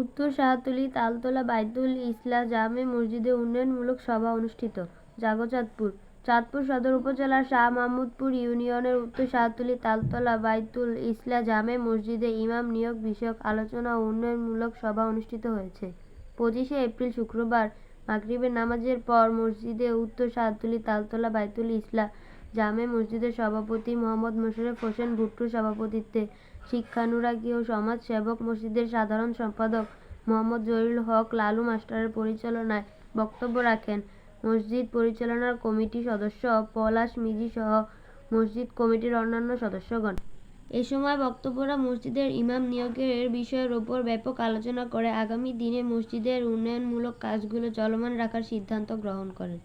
উত্তর শাহতলী, তালতলা, বাইতুল ইসলাহ জামে মসজিদে উন্নয়নমূলক সভা অনুষ্ঠিত। জাগচাঁদপুর চাঁদপুর সদর উপজেলার শাহ মাহমুদপুর ইউনিয়নের উত্তর শাহতলী, তালতলা, বাইতুল ইসলাহ জামে মসজিদে ইমাম নিয়োগ বিষয়ক আলোচনা ও উন্নয়নমূলক সভা অনুষ্ঠিত হয়েছে। পঁচিশে এপ্রিল শুক্রবার মাগরিবের নামাজের পর মসজিদে উত্তর শাহতলী, তালতলা, বাইতুল ইসলাহ জামে মসজিদের সভাপতি মোহাম্মদ মোশাররফ হোসেন ভুট্টুর সভাপতিত্বে শিক্ষানুরাগী ও সমাজ সেবক মসজিদের সাধারণ সম্পাদক মোহাম্মদ জহিরুল হক লালু মাস্টারের পরিচালনায় বক্তব্য রাখেন। মসজিদ পরিচালনার কমিটি সদস্য পলাশ মিজি সহ মসজিদ কমিটির অন্যান্য সদস্যগণ। এ সময় বক্তব্যরা মসজিদের ইমাম নিয়োগের বিষয়ের ওপর ব্যাপক আলোচনা করে আগামী দিনে মসজিদের উন্নয়নমূলক কাজগুলো চলমান রাখার সিদ্ধান্ত গ্রহণ করেন।